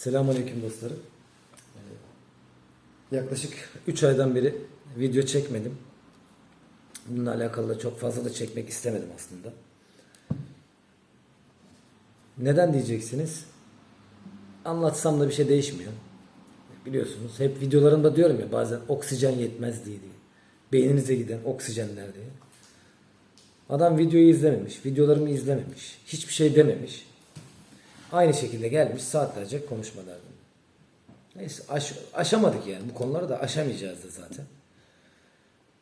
Selamünaleyküm dostlarım. Ee, Yaklaşık 3 aydan beri video çekmedim. Bununla alakalı da çok fazla da çekmek istemedim aslında. Neden diyeceksiniz? Anlatsam da bir şey değişmiyor. Biliyorsunuz hep videolarımda diyorum ya bazen oksijen yetmez diye diye. Beyninize giden oksijenler diye. Adam videoyu izlememiş, videolarımı izlememiş, hiçbir şey dememiş. Aynı şekilde gelmiş saatlerce konuşma derdim. Neyse aş- aşamadık yani bu konuları da aşamayacağız da zaten.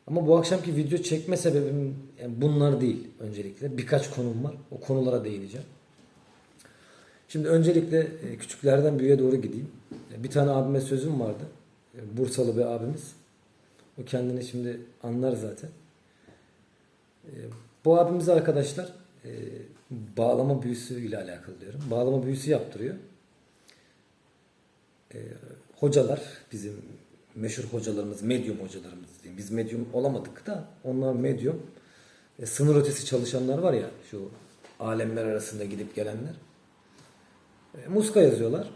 Ama bu akşamki video çekme sebebim yani bunlar değil öncelikle. Birkaç konum var. O konulara değineceğim. Şimdi öncelikle e, küçüklerden büyüğe doğru gideyim. E, Bir tane abime sözüm vardı. E, Bursalı bir abimiz. O kendini şimdi anlar zaten. Bu abimiz arkadaşlar e, bağlama büyüsü ile alakalı diyorum. Bağlama büyüsü yaptırıyor. E, hocalar bizim meşhur hocalarımız, medyum hocalarımız diyeyim. Biz medyum olamadık da onlar medyum. E, sınır ötesi çalışanlar var ya şu alemler arasında gidip gelenler. E, muska yazıyorlar.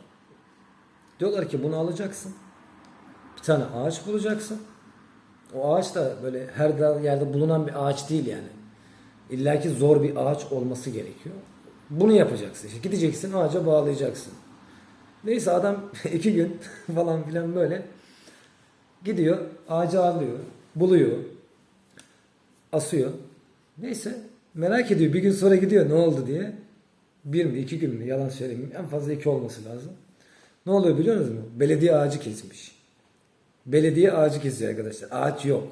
Diyorlar ki bunu alacaksın. Bir tane ağaç bulacaksın. O ağaç da böyle her yerde bulunan bir ağaç değil yani. İlla ki zor bir ağaç olması gerekiyor. Bunu yapacaksın. İşte gideceksin ağaca bağlayacaksın. Neyse adam iki gün falan filan böyle gidiyor ağacı alıyor, buluyor, asıyor. Neyse merak ediyor bir gün sonra gidiyor ne oldu diye. Bir mi iki gün mü yalan söylemeyeyim en fazla iki olması lazım. Ne oluyor biliyor musunuz? Belediye ağacı kesmiş. Belediye ağacı kesiyor arkadaşlar. Ağaç yok.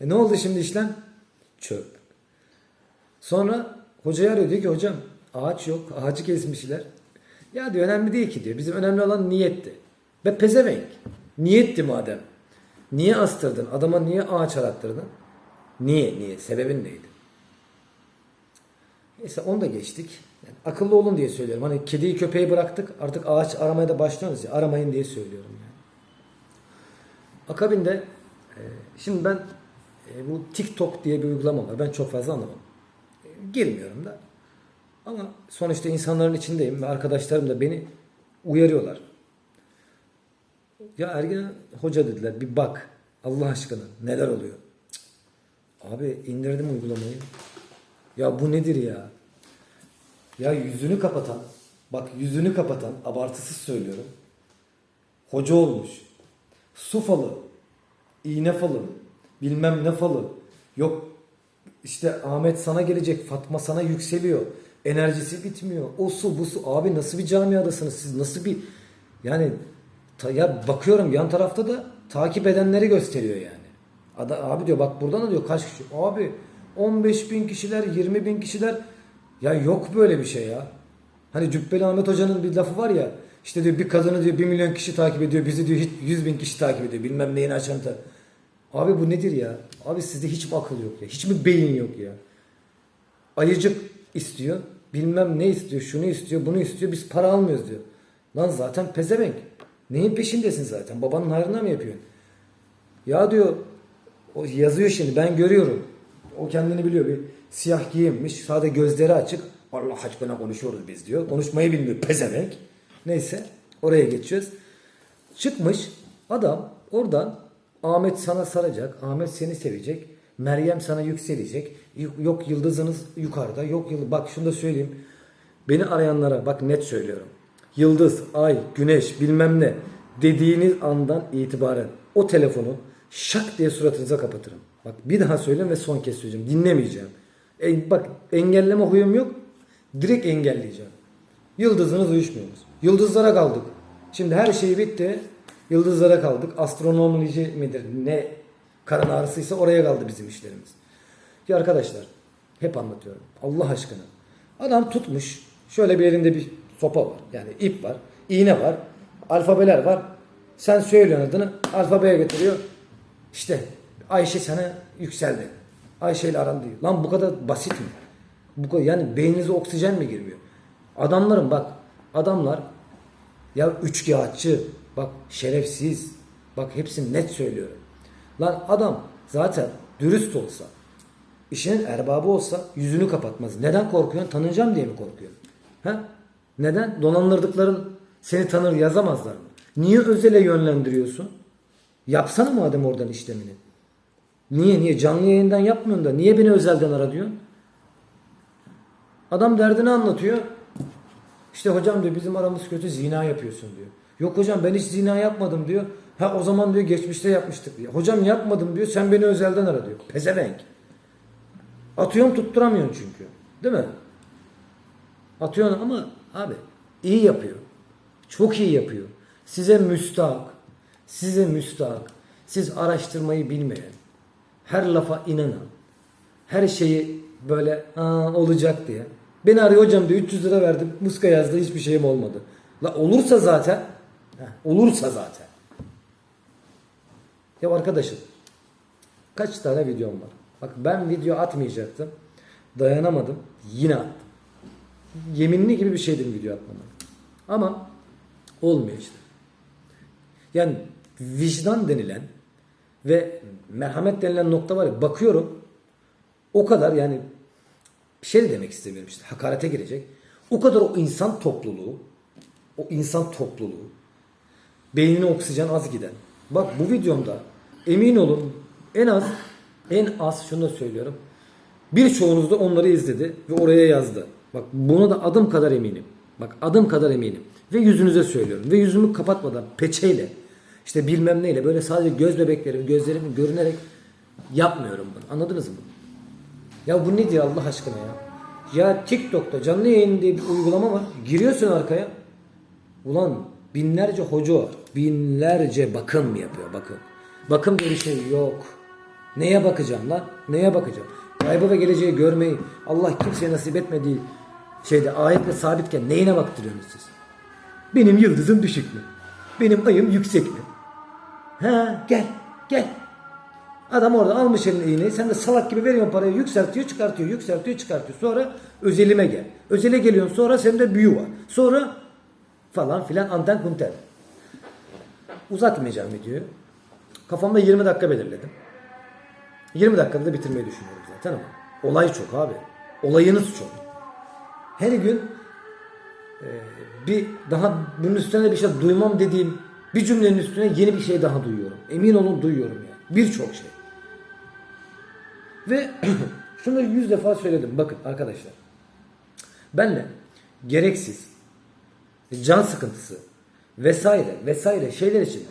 E ne oldu şimdi işlem? Çöp. Sonra hocayı arıyor diyor ki hocam ağaç yok. Ağacı kesmişler. Ya diyor önemli değil ki diyor. Bizim önemli olan niyetti. Ve pezevenk. Niyetti madem. Niye astırdın? Adama niye ağaç arattırdın? Niye? Niye? Sebebin neydi? Neyse onu da geçtik. Yani akıllı olun diye söylüyorum. Hani kediyi köpeği bıraktık. Artık ağaç aramaya da başlıyoruz ya. Aramayın diye söylüyorum yani. Akabinde e, şimdi ben e, bu TikTok diye bir uygulama var. Ben çok fazla anlamam. Girmiyorum da. Ama sonuçta insanların içindeyim ve arkadaşlarım da beni uyarıyorlar. Ya Ergen Hoca dediler bir bak Allah aşkına neler oluyor. Cık. Abi indirdim uygulamayı. Ya bu nedir ya? Ya yüzünü kapatan, bak yüzünü kapatan, abartısız söylüyorum. Hoca olmuş. Su falı, iğne falı, bilmem ne falı. Yok işte Ahmet sana gelecek, Fatma sana yükseliyor. Enerjisi bitmiyor. O su bu su. Abi nasıl bir camiadasınız siz? Nasıl bir yani ta- ya bakıyorum yan tarafta da takip edenleri gösteriyor yani. Ada, abi diyor bak buradan da diyor kaç kişi? Abi 15 bin kişiler 20 bin kişiler ya yok böyle bir şey ya. Hani Cübbeli Ahmet Hoca'nın bir lafı var ya işte diyor bir kadını diyor 1 milyon kişi takip ediyor bizi diyor hiç 100 bin kişi takip ediyor bilmem neyini açan. Abi bu nedir ya? Abi sizde hiç mi akıl yok ya? Hiç mi beyin yok ya? Ayıcık istiyor. Bilmem ne istiyor. Şunu istiyor. Bunu istiyor. Biz para almıyoruz diyor. Lan zaten pezevenk. Neyin peşindesin zaten? Babanın hayrına mı yapıyorsun? Ya diyor o yazıyor şimdi ben görüyorum. O kendini biliyor bir siyah giyinmiş. Sadece gözleri açık. Allah aşkına konuşuyoruz biz diyor. Konuşmayı bilmiyor pezevenk. Neyse oraya geçiyoruz. Çıkmış adam oradan Ahmet sana saracak. Ahmet seni sevecek. Meryem sana yükselecek. Yok yıldızınız yukarıda. Yok yıldız. Bak şunu da söyleyeyim. Beni arayanlara bak net söylüyorum. Yıldız, ay, güneş bilmem ne dediğiniz andan itibaren o telefonu şak diye suratınıza kapatırım. Bak bir daha söyleyeyim ve son kez söyleyeceğim. Dinlemeyeceğim. E, bak engelleme huyum yok. Direkt engelleyeceğim. Yıldızınız uyuşmuyoruz. Yıldızlara kaldık. Şimdi her şey bitti. Yıldızlara kaldık. Astronomoloji midir? Ne karın ağrısıysa oraya kaldı bizim işlerimiz. Ya arkadaşlar hep anlatıyorum. Allah aşkına. Adam tutmuş. Şöyle bir elinde bir sopa var. Yani ip var. iğne var. Alfabeler var. Sen söylüyorsun adını. Alfabeye getiriyor. İşte Ayşe sana yükseldi. Ayşe ile aran değil. Lan bu kadar basit mi? Bu kadar, yani beyninize oksijen mi girmiyor? Adamların bak adamlar ya üçkağıtçı bak şerefsiz bak hepsini net söylüyorum. Lan adam zaten dürüst olsa işinin erbabı olsa yüzünü kapatmaz. Neden korkuyorsun? Tanınacağım diye mi korkuyorsun? Ha? Neden? Dolandırdıkların Seni tanır yazamazlar mı? Niye özele yönlendiriyorsun? Yapsana madem oradan işlemini. Niye niye canlı yayından yapmıyorsun da niye beni özelden ara diyorsun? Adam derdini anlatıyor. İşte hocam diyor bizim aramız kötü zina yapıyorsun diyor. Yok hocam ben hiç zina yapmadım diyor. Ha o zaman diyor geçmişte yapmıştık diyor. Hocam yapmadım diyor sen beni özelden ara diyor. Pezevenk. Atıyorsun tutturamıyorsun çünkü. Değil mi? Atıyorsun ama abi iyi yapıyor. Çok iyi yapıyor. Size müstahak. Size müstahak. Siz araştırmayı bilmeyen, her lafa inanan, her şeyi böyle Aa, olacak diye. Beni arıyor hocam diyor 300 lira verdim. Muska yazdı hiçbir şeyim olmadı. La olursa zaten. Olursa zaten. Ya arkadaşım kaç tane videom var? Bak ben video atmayacaktım. Dayanamadım. Yine attım. Yeminli gibi bir şeydim video atmama. Ama olmuyor işte. Yani vicdan denilen ve merhamet denilen nokta var ya bakıyorum o kadar yani bir şey de demek istemiyorum işte hakarete girecek. O kadar o insan topluluğu o insan topluluğu beynine oksijen az giden. Bak bu videomda emin olun en az en az şunu da söylüyorum. Birçoğunuz da onları izledi ve oraya yazdı. Bak buna da adım kadar eminim. Bak adım kadar eminim. Ve yüzünüze söylüyorum. Ve yüzümü kapatmadan peçeyle işte bilmem neyle böyle sadece göz bebeklerim gözlerimin görünerek yapmıyorum bunu. Anladınız mı? Ya bu nedir Allah aşkına ya? Ya TikTok'ta canlı yayın diye bir uygulama var. Giriyorsun arkaya. Ulan binlerce hoca var. Binlerce bakım yapıyor bakım. Bakım diye bir şey yok. Neye bakacağım lan? Neye bakacağım? Kaybı ve geleceği görmeyi Allah kimseye nasip etmediği şeyde ayetle sabitken neyine baktırıyorsunuz siz? Benim yıldızım düşük mü? Benim ayım yüksek mi? Ha gel gel. Adam orada almış eline iğneyi. Sen de salak gibi veriyorsun parayı. Yükseltiyor çıkartıyor. Yükseltiyor çıkartıyor. Sonra özelime gel. Özele geliyorsun. Sonra sende büyü var. Sonra falan filan anten kunten. Uzatmayacağım videoyu. Kafamda 20 dakika belirledim. 20 dakikada da bitirmeyi düşünüyorum zaten ama. Olay çok abi. Olayınız çok. Her gün e, bir daha bunun üstüne bir şey duymam dediğim bir cümlenin üstüne yeni bir şey daha duyuyorum. Emin olun duyuyorum ya. Birçok şey. Ve şunu yüz defa söyledim. Bakın arkadaşlar. Benle gereksiz can sıkıntısı vesaire vesaire şeyler için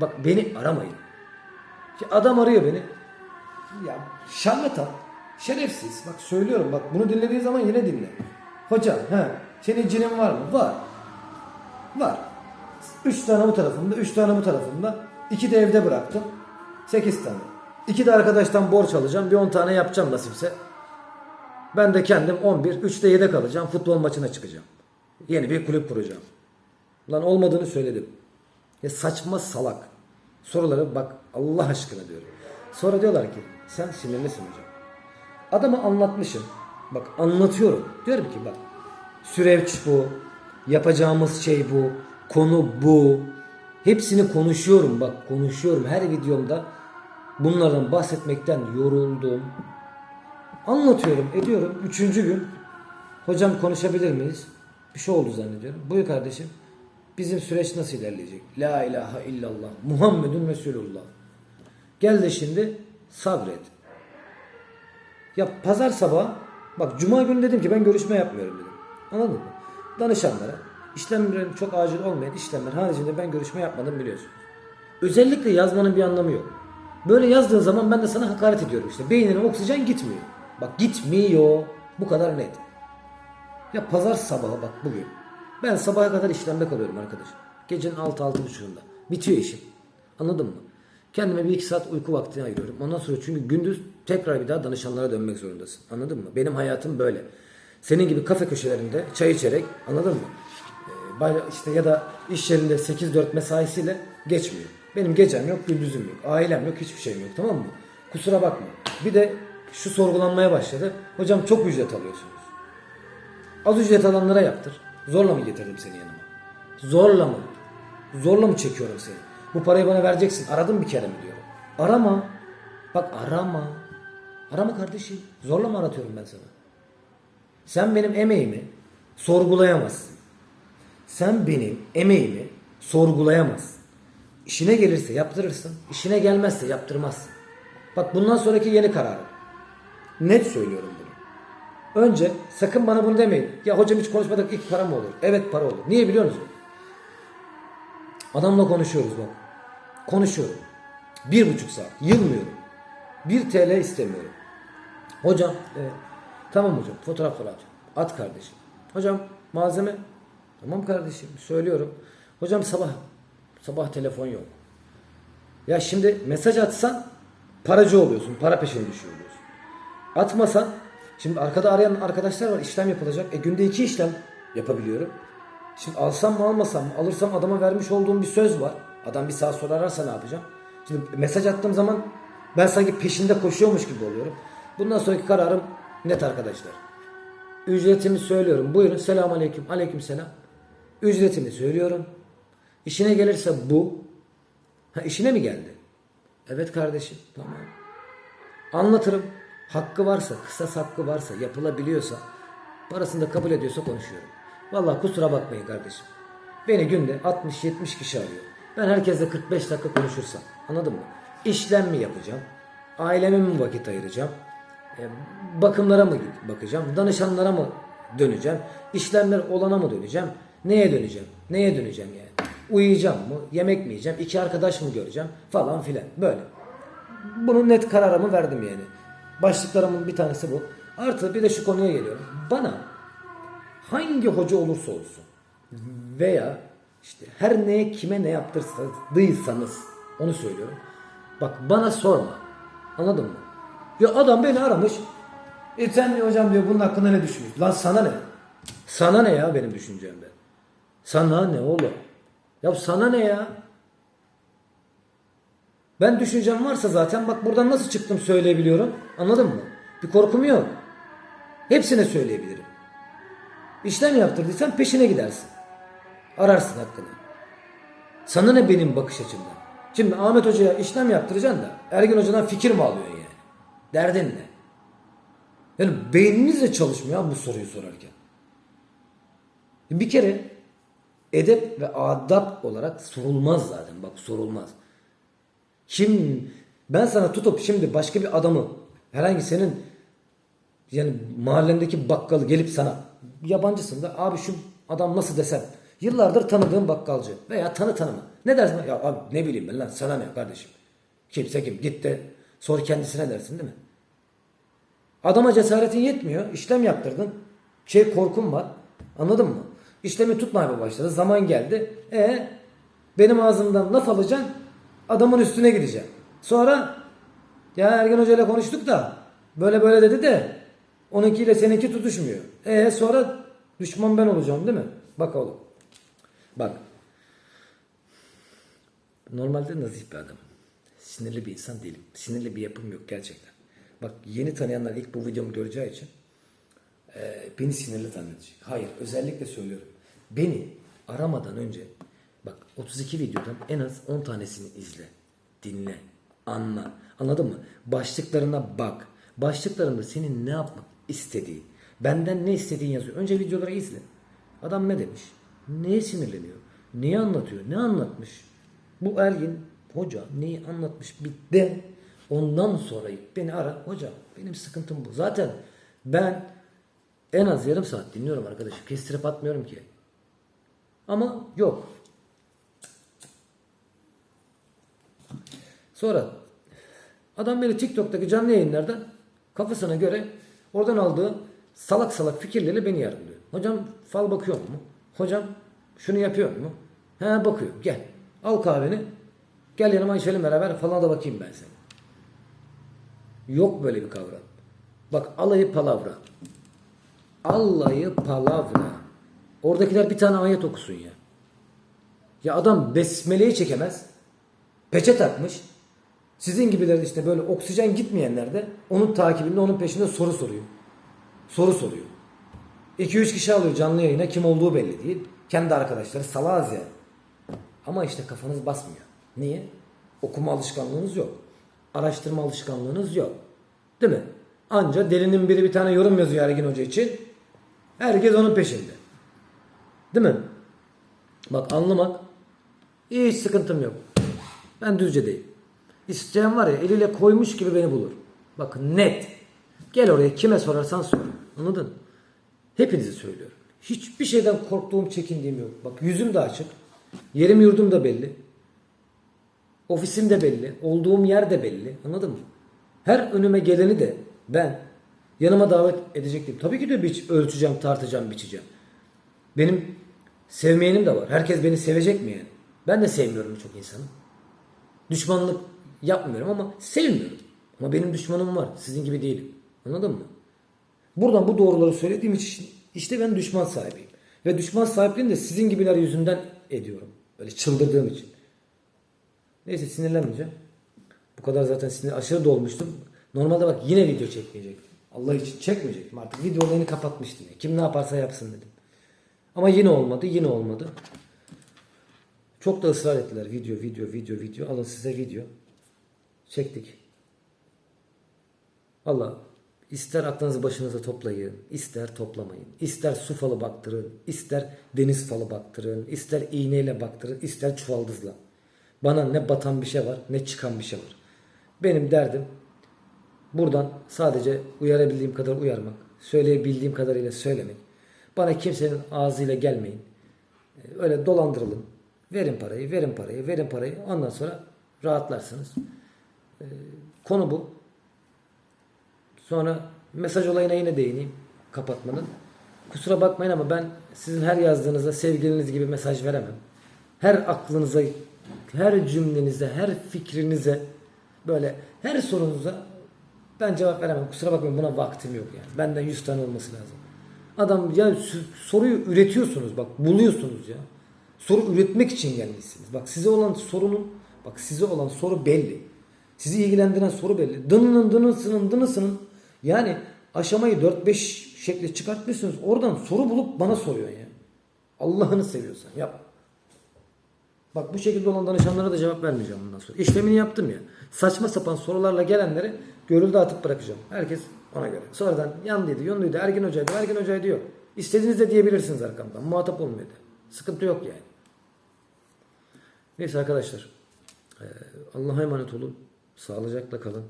bak beni aramayın. Ki adam arıyor beni. Ya şarlatan, şerefsiz. Bak söylüyorum bak bunu dinlediği zaman yine dinle. Hocam he, senin cinin var mı? Var. Var. Üç tane bu tarafımda, üç tane bu tarafımda. İki de evde bıraktım. Sekiz tane. İki de arkadaştan borç alacağım. Bir on tane yapacağım nasipse. Ben de kendim 11, 3'te yedek alacağım. Futbol maçına çıkacağım. Yeni bir kulüp kuracağım. Lan olmadığını söyledim. Ya saçma salak. Soruları bak Allah aşkına diyorum. Sonra diyorlar ki sen sinirlisin hocam. Adamı anlatmışım. Bak anlatıyorum. Diyorum ki bak süreç bu. Yapacağımız şey bu. Konu bu. Hepsini konuşuyorum bak konuşuyorum. Her videomda bunlardan bahsetmekten yoruldum. Anlatıyorum ediyorum. Üçüncü gün hocam konuşabilir miyiz? Bir şey oldu zannediyorum. Buyur kardeşim. Bizim süreç nasıl ilerleyecek? La ilahe illallah. Muhammedun Resulullah. Gel de şimdi sabret. Ya pazar sabahı bak cuma günü dedim ki ben görüşme yapmıyorum dedim. Anladın mı? Danışanlara işlemlerin çok acil olmayan işlemler haricinde ben görüşme yapmadım biliyorsunuz. Özellikle yazmanın bir anlamı yok. Böyle yazdığın zaman ben de sana hakaret ediyorum işte. Beynine oksijen gitmiyor. Bak gitmiyor. Bu kadar net. Ya pazar sabahı bak bugün. Ben sabaha kadar işlemde kalıyorum arkadaş. Gecenin 6-6.30'unda. Bitiyor işim. Anladın mı? Kendime bir iki saat uyku vaktini ayırıyorum. Ondan sonra çünkü gündüz tekrar bir daha danışanlara dönmek zorundasın. Anladın mı? Benim hayatım böyle. Senin gibi kafe köşelerinde çay içerek anladın mı? Ee, işte ya da iş yerinde 8-4 mesaisiyle geçmiyor. Benim gecem yok, gündüzüm yok. Ailem yok, hiçbir şeyim yok tamam mı? Kusura bakma. Bir de şu sorgulanmaya başladı. Hocam çok ücret alıyorsunuz. Az ücret alanlara yaptır. Zorla mı getirdim seni yanıma? Zorla mı? Zorla mı çekiyorum seni? Bu parayı bana vereceksin. Aradım bir kere mi diyorum. Arama. Bak arama. Arama kardeşim. Zorla mı aratıyorum ben sana? Sen benim emeğimi sorgulayamazsın. Sen benim emeğimi sorgulayamazsın. İşine gelirse yaptırırsın. işine gelmezse yaptırmazsın. Bak bundan sonraki yeni kararım. Net söylüyorum bunu. Önce sakın bana bunu demeyin. Ya hocam hiç konuşmadık ilk para mı olur? Evet para olur. Niye biliyor musun? Adamla konuşuyoruz bak. Konuşuyorum. Bir buçuk saat. Yılmıyorum. Bir TL istemiyorum. Hocam e, tamam hocam fotoğrafları at. At kardeşim. Hocam malzeme. Tamam kardeşim söylüyorum. Hocam sabah. Sabah telefon yok. Ya şimdi mesaj atsan paracı oluyorsun. Para peşine düşüyor oluyorsun. Atmasan şimdi arkada arayan arkadaşlar var işlem yapılacak. E günde iki işlem yapabiliyorum. Şimdi alsam mı almasam mı? Alırsam adama vermiş olduğum bir söz var. Adam bir saat sonra ararsa ne yapacağım? Şimdi mesaj attığım zaman ben sanki peşinde koşuyormuş gibi oluyorum. Bundan sonraki kararım net arkadaşlar. Ücretimi söylüyorum. Buyurun. Selamun aleyküm. Aleyküm selam. Ücretimi söylüyorum. İşine gelirse bu. Ha işine mi geldi? Evet kardeşim. Tamam. Anlatırım. Hakkı varsa, kısas hakkı varsa, yapılabiliyorsa, parasını da kabul ediyorsa konuşuyorum. Vallahi kusura bakmayın kardeşim. Beni günde 60-70 kişi arıyor. Ben herkesle 45 dakika konuşursam, anladın mı? İşlem mi yapacağım? Aileme mi vakit ayıracağım? E, bakımlara mı bakacağım? Danışanlara mı döneceğim? İşlemler olana mı döneceğim? Neye döneceğim? Neye döneceğim yani? Uyuyacağım mı? Yemek mi yiyeceğim? İki arkadaş mı göreceğim? Falan filan. Böyle. Bunun net kararımı verdim yani. Başlıklarımın bir tanesi bu. Artı bir de şu konuya geliyorum. Bana hangi hoca olursa olsun veya işte her neye kime ne yaptırdıysanız onu söylüyorum. Bak bana sorma. Anladın mı? Ya adam beni aramış. E sen diyor hocam diyor bunun hakkında ne düşünüyorsun? Lan sana ne? Sana ne ya benim düşüncemde? Sana ne oğlum? Ya sana ne ya? Ben düşüncem varsa zaten bak buradan nasıl çıktım söyleyebiliyorum. Anladın mı? Bir korkum yok. Hepsine söyleyebilirim. İşlem yaptırdıysan peşine gidersin. Ararsın hakkını. Sana ne benim bakış açımdan? Şimdi Ahmet Hoca'ya işlem yaptıracaksın da Ergin Hoca'dan fikir mi alıyorsun yani? Derdin ne? Yani beyniniz de çalışmıyor bu soruyu sorarken. Bir kere edep ve adap olarak sorulmaz zaten. Bak sorulmaz. Kim ben sana tutup şimdi başka bir adamı herhangi senin yani mahallendeki bakkalı gelip sana yabancısın da abi şu adam nasıl desem yıllardır tanıdığım bakkalcı veya tanı tanıma. Ne dersin? Ya abi ne bileyim ben lan sana ne kardeşim. Kimse kim git de sor kendisine dersin değil mi? Adama cesaretin yetmiyor. işlem yaptırdın. Şey korkun var. Anladın mı? İşlemi tutmaya başladı. Zaman geldi. E benim ağzımdan laf alacaksın. Adamın üstüne gideceğim. Sonra ya Ergen Hoca ile konuştuk da böyle böyle dedi de onunkiyle seninki tutuşmuyor. E sonra düşman ben olacağım değil mi? Bak oğlum. Bak. Normalde nazif bir adamım. Sinirli bir insan değilim. Sinirli bir yapım yok gerçekten. Bak yeni tanıyanlar ilk bu videomu göreceği için e, beni sinirli tanıyacak. Hayır özellikle söylüyorum. Beni aramadan önce bak 32 videodan en az 10 tanesini izle. Dinle. Anla. Anladın mı? Başlıklarına bak. Başlıklarında senin ne yapmak istediği, benden ne istediğin yazıyor. Önce videoları izle. Adam ne demiş? Neye sinirleniyor? Neyi anlatıyor? Ne anlatmış? Bu Ergin hoca neyi anlatmış de ondan sonra beni ara. Hocam benim sıkıntım bu. Zaten ben en az yarım saat dinliyorum arkadaşım. Kestirip atmıyorum ki. Ama yok. Sonra adam beni TikTok'taki canlı yayınlarda kafasına göre oradan aldığı salak salak fikirlerle beni yargılıyor. Hocam fal bakıyor mu? Hocam şunu yapıyor mu? He bakıyor. Gel. Al kahveni. Gel yanıma içelim beraber falan da bakayım ben seni. Yok böyle bir kavram. Bak alayı palavra. Allayı palavra. Oradakiler bir tane ayet okusun ya. Ya adam besmeleyi çekemez. Peçe takmış. Sizin gibiler işte böyle oksijen gitmeyenler de onun takibinde onun peşinde soru soruyor. Soru soruyor. 2-3 kişi alıyor canlı yayına kim olduğu belli değil. Kendi arkadaşları salaz ya. Ama işte kafanız basmıyor. Niye? Okuma alışkanlığınız yok. Araştırma alışkanlığınız yok. Değil mi? Anca delinin biri bir tane yorum yazıyor Ergin Hoca için. Herkes onun peşinde. Değil mi? Bak anlamak hiç sıkıntım yok. Ben düzcedeyim. İsteyen var ya eliyle koymuş gibi beni bulur. Bak net. Gel oraya kime sorarsan sor. Anladın? Hepinizi söylüyorum. Hiçbir şeyden korktuğum, çekindiğim yok. Bak yüzüm de açık. Yerim yurdum da belli. Ofisim de belli. Olduğum yer de belli. Anladın mı? Her önüme geleni de ben yanıma davet edecektim. Tabii ki de biç, ölçeceğim, tartacağım, biçeceğim. Benim sevmeyenim de var. Herkes beni sevecek mi yani? Ben de sevmiyorum çok insanı. Düşmanlık yapmıyorum ama sevmiyorum. Ama benim düşmanım var. Sizin gibi değilim. Anladın mı? Buradan bu doğruları söylediğim için işte ben düşman sahibiyim. Ve düşman sahipliğini de sizin gibiler yüzünden ediyorum. Böyle çıldırdığım için. Neyse sinirlenmeyeceğim. Bu kadar zaten sinir aşırı dolmuştum. Normalde bak yine video çekmeyecektim. Allah için çekmeyecektim. Artık video olayını kapatmıştım. ya. Kim ne yaparsa yapsın dedim. Ama yine olmadı. Yine olmadı. Çok da ısrar ettiler. Video, video, video, video. Alın size video. Çektik. Valla ister aklınızı başınıza toplayın, ister toplamayın. İster su falı baktırın, ister deniz falı baktırın, ister iğneyle baktırın, ister çuvaldızla. Bana ne batan bir şey var, ne çıkan bir şey var. Benim derdim buradan sadece uyarabildiğim kadar uyarmak, söyleyebildiğim kadarıyla söylemek. Bana kimsenin ağzıyla gelmeyin. Ee, Öyle dolandırılın. Verin parayı, verin parayı, verin parayı. Ondan sonra rahatlarsınız. Ee, Konu bu. Sonra mesaj olayına yine değineyim kapatmanın. Kusura bakmayın ama ben sizin her yazdığınızda sevgiliniz gibi mesaj veremem. Her aklınıza, her cümlenize, her fikrinize böyle her sorunuza ben cevap veremem. Kusura bakmayın buna vaktim yok yani. Benden 100 tane olması lazım. Adam ya soruyu üretiyorsunuz bak buluyorsunuz ya. Soru üretmek için gelmişsiniz. Bak size olan sorunun bak size olan soru belli. Sizi ilgilendiren soru belli. Dınının dınısının dınısının yani aşamayı 4-5 şekle çıkartmışsınız. Oradan soru bulup bana soruyorsun ya. Allah'ını seviyorsan yap. Bak bu şekilde olan danışanlara da cevap vermeyeceğim bundan sonra. İşlemini yaptım ya. Saçma sapan sorularla gelenleri görüldü atıp bırakacağım. Herkes ona göre. Sonradan yandıydı, yonduydu, Ergin Hoca'ydı, Ergin Hoca'ydı yok. İstediğinizde diyebilirsiniz arkamdan. Muhatap olmuyor da. Sıkıntı yok yani. Neyse arkadaşlar. Ee, Allah'a emanet olun. Sağlıcakla kalın.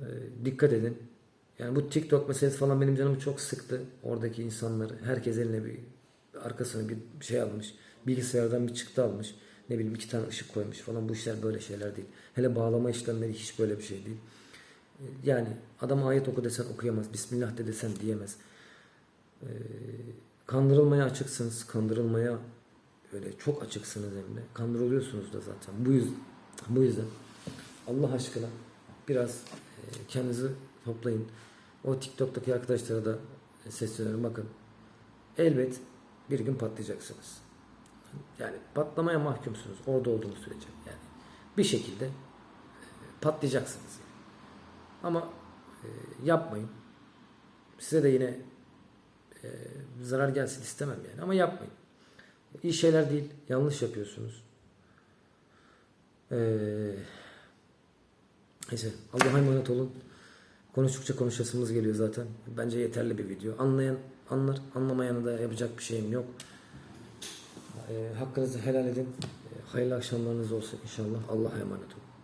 Ee, dikkat edin. Yani bu TikTok meselesi falan benim canımı çok sıktı. Oradaki insanlar herkes eline bir arkasına bir şey almış. Bilgisayardan bir çıktı almış. Ne bileyim iki tane ışık koymuş falan. Bu işler böyle şeyler değil. Hele bağlama işlemleri hiç böyle bir şey değil. Ee, Yani adam ayet oku desen okuyamaz. Bismillah de desen diyemez. Ee, kandırılmaya açıksınız. Kandırılmaya öyle çok açıksınız hem de. Kandırılıyorsunuz da zaten. Bu yüzden, bu yüzden Allah aşkına biraz e, kendinizi toplayın. O TikTok'taki arkadaşlara da sesleniyorum. Bakın elbet bir gün patlayacaksınız. Yani patlamaya mahkumsunuz. Orada olduğunuz sürece. Yani bir şekilde e, patlayacaksınız. Yani. Ama e, yapmayın. Size de yine e, zarar gelsin istemem yani. Ama yapmayın. İyi şeyler değil. Yanlış yapıyorsunuz. Eee Neyse Allah'a emanet olun. Konuştukça konuşasımız geliyor zaten. Bence yeterli bir video. Anlayan anlar, anlamayanı da yapacak bir şeyim yok. Ee, hakkınızı helal edin. Ee, hayırlı akşamlarınız olsun inşallah. Allah'a emanet olun.